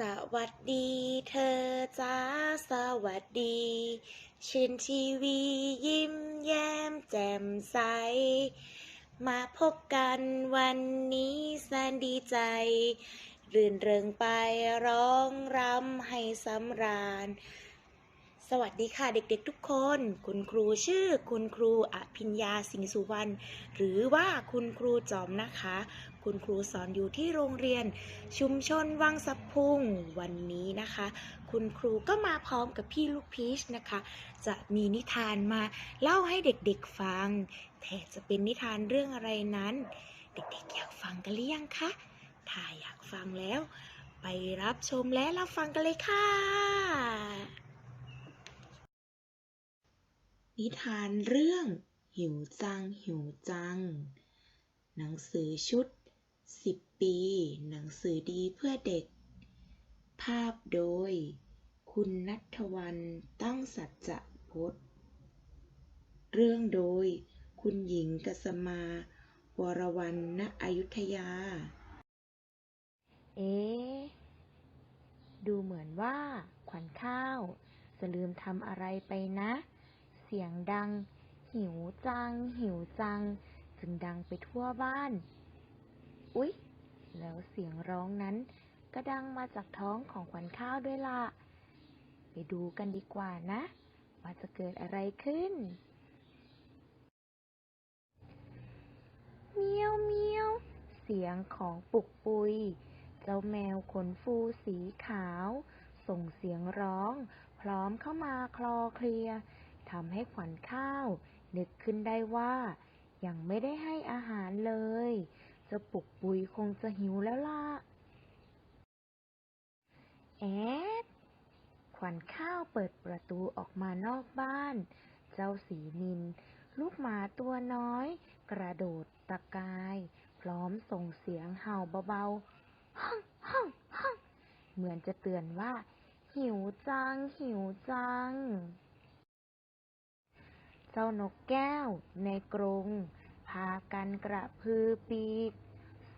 สวัสดีเธอจ้าสวัสดีชื่นทีวียิ้มแย้มแจ่มใส มาพบกันวันนี้แสนดีใจ รื่นเริงไปร้องรำให้สำราญ สวัสดีค่ะเด็กๆทุกคน คุณครูชื่อคุณครูอภิญญาสิงห์สุวรรณหรือว่าคุณครูจอมนะคะ คุณครูสอนอยู่ที่โรงเรียน ชุมชนวังสะพุงวันนี้นะคะ คุณครูก็มาพร้อมกับพี่ลูกพีชนะคะ จะมีนิทานมาเล่าให้เด็กๆฟัง แต่จะเป็นนิทานเรื่องอะไรนั้น เด็กๆอยากฟังกันหรือยังคะถ้าอยากฟังแล้ว ไปรับชมและรับฟังกันเลยค่ะ นิทานเรื่องหิวจังหิวจัง หนังสือชุด 10 ปี หนังสือดีเพื่อเด็ก ภาพโดย คุณนัทวันตั้งสัจจะพจน์ เรื่องโดย คุณหญิงกสมาวรวรรณอยุธยา เอ๊ดูเหมือนว่า ขวัญข้าว จะลืมทำอะไรไปนะ เสียงดัง หิวจัง หิวจัง จึงดังไปทั่วบ้าน อุ๊ย แล้วเสียงร้องนั้นก็ดังมาจากท้องของขวัญข้าวด้วยล่ะ ไปดูกันดีกว่านะ ว่าจะเกิดอะไรขึ้น เมียวเมียว เสียงของปุกปุย เจ้าแมวขนฟูสีขาว ส่งเสียงร้อง พร้อมเข้ามาคลอเคลียทำให้ขวัญข้าว นึกขึ้นได้ว่า ยังไม่ได้ให้อาหารเลย เจ้าปุกปุยคงจะหิวแล้วล่ะ แอด ขวัญข้าวเปิดประตูออกมานอกบ้าน เจ้าสีนิน ลูกหมาตัวน้อย กระโดดตะกาย พร้อมส่งเสียงเห่าเบาๆฮ่องฮ่องฮ่องเหมือนจะเตือนว่า หิวจัง หิวจัง เจ้านกแก้วในกรงพากันกระพือปีก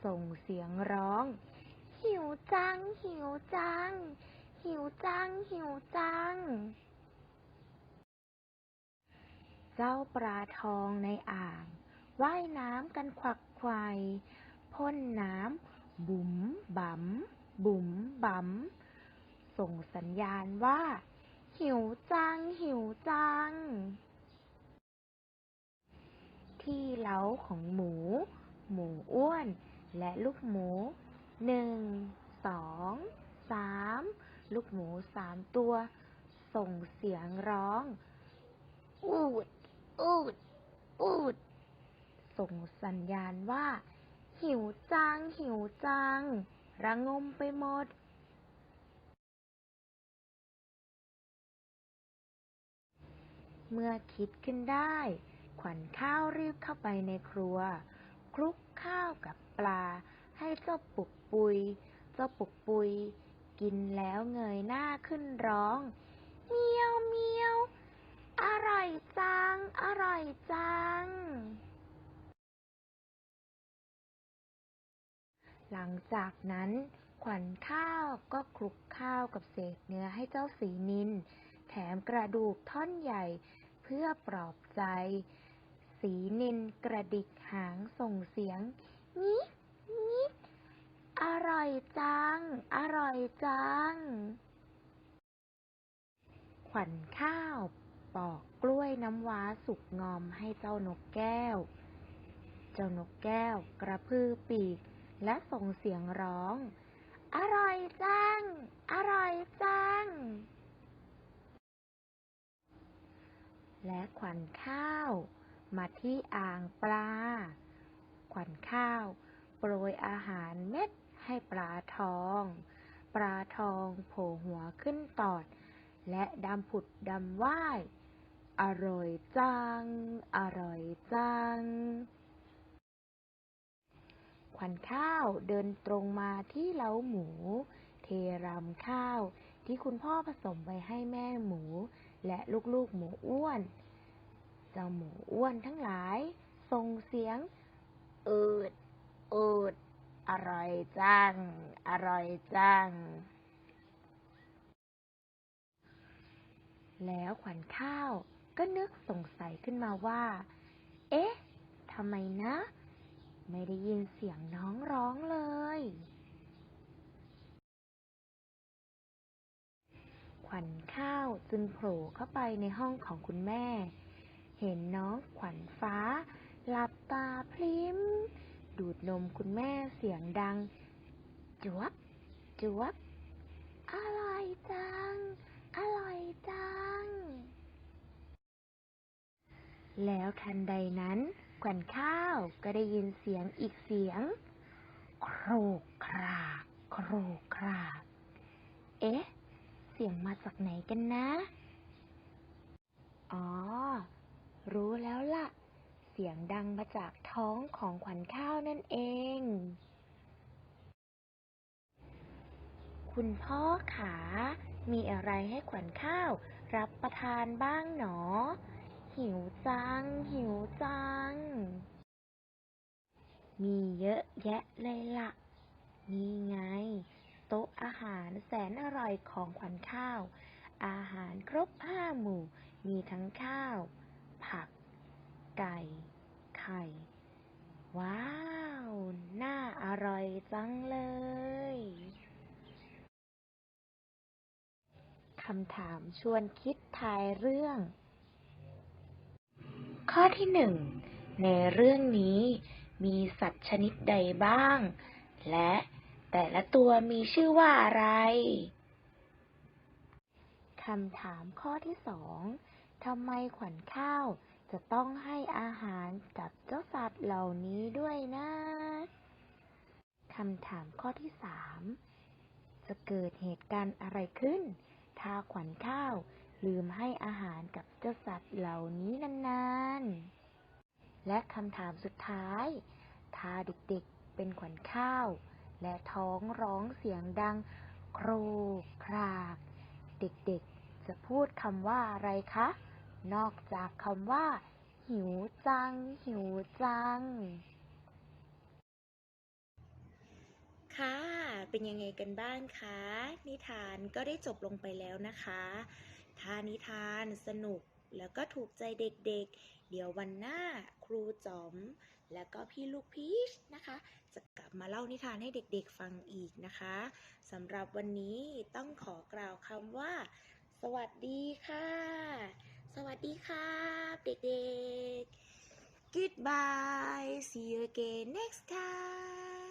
ส่งเสียงร้อง หิวจัง หิวจัง หิวจัง หิวจัง เจ้าปลาทองในอ่าง ว่ายน้ำกันควักไขวพ่นน้ำบุ๋มบั๋มบุ๋มบั๋มส่งสัญญาณว่า หิวจัง หิวจัง ที่เล้าของหมู หมูอ้วน และลูกหมูหนึ่งสองสามลูกหมูสามตัว ส่งเสียงร้อง อูด อูด อูด ส่งสัญญาณว่า หิวจัง หิวจัง ระงมไปหมดเมื่อคิดขึ้นได้ ขวัญข้าวรีบเข้าไปในครัว คลุกข้าวกับ ปลา ให้เจ้าปุกปุย เจ้าปุกปุย กินแล้วเงยหน้าขึ้นร้อง เมียวเมียวอร่อยจัง อร่อยจัง หลังจากนั้น ขวัญข้าวก็คลุกข้าวกับเศษเนื้อให้เจ้าสีนิน แถมกระดูกท่อนใหญ่เพื่อปลอบใจ สีนินกระดิกหางส่งเสียง งิกงิกอร่อยจัง อร่อยจัง ขวัญข้าวปอกกล้วยน้ำว้าสุกงอมให้เจ้านกแก้ว เจ้านกแก้วกระพือปีกและส่งเสียงร้อง อร่อยจัง อร่อยจัง และขวัญข้าวมาที่อ่างปลา วัญข้าว โปรยอาหารเม็ดให้ปลาทอง ปลาทองโผล่หัวขึ้นตอด และดำผุดดำว่าย อร่อยจัง อร่อยจัง ขวัญข้าวเดินตรงมาที่เล้าหมู เทรำข้าวที่คุณพ่อผสมไว้ให้แม่หมู และลูกๆหมูอ้วน เจ้าหมูอ้วนทั้งหลายส่งเสียง อืดอืดอร่อยจัง อร่อยจัง แล้วขวัญข้าวก็นึกสงสัยขึ้นมาว่า เอ๊ะทำไมนะ ไม่ได้ยินเสียงน้องร้องเลย ขวัญข้าวจึงโผล่เข้าไปในห้องของคุณแม่ เห็นน้องขวัญฟ้า หลับตาพลิ้มดูดนมคุณแม่เสียงดัง จวบจวบอร่อยจัง อร่อยจัง แล้วทันใดนั้นขวัญข้าวก็ได้ยินเสียงอีกเสียง โครกครากโครกครากเอ๊ะ เสียงมาจากไหนกันนะ อ๋อ รู้แล้วล่ะ เสียงดังมาจากท้องของขวัญข้าวนั่นเอง คุณพ่อขา มีอะไรให้ขวัญข้าว รับประทานบ้างหนอ หิวจัง หิวจัง มีเยอะแยะเลยล่ะ นี่ไง โต๊ะอาหารแสนอร่อยของขวัญข้าว อาหารครบห้าหมู่ มีทั้งข้าว ผัก ไก่ ไข่ ว้าว น่าอร่อยจังเลยคำถามชวนคิดทายเรื่อง ข้อที่หนึ่งในเรื่องนี้มีสัตว์ชนิดใดบ้าง และแต่ละตัวมีชื่อว่าอะไรคำถามข้อที่สองทำไมขวัญข้าว จะต้องให้อาหารกับเจ้าสัตว์เหล่านี้ด้วยนะคำถามข้อที่สามจะเกิดเหตุการณ์อะไรขึ้น ถ้าขวัญข้าวลืมให้อาหารกับเจ้าสัตว์เหล่านี้นานๆ และคำถามสุดท้าย ถ้าเด็กๆเป็นขวัญข้าว และท้องร้องเสียงดังโครกคราก เด็กๆจะพูดคำว่าอะไรคะ นอกจากคำว่า หิวจัง หิวจัง ค่ะ เป็นยังไงกันบ้างคะ นิทานก็ได้จบลงไปแล้วนะคะ ถ้านิทานสนุกแล้วก็ถูกใจเด็กๆเดี๋ยววันหน้าครูจอม แล้วก็พี่ลูกพีชนะคะ จะกลับมาเล่านิทานให้เด็กๆฟังอีกนะคะสำหรับวันนี้ต้องขอกล่าวคำว่า สวัสดีค่ะ สวัสดีครับเด็กๆ Goodbye see you again next time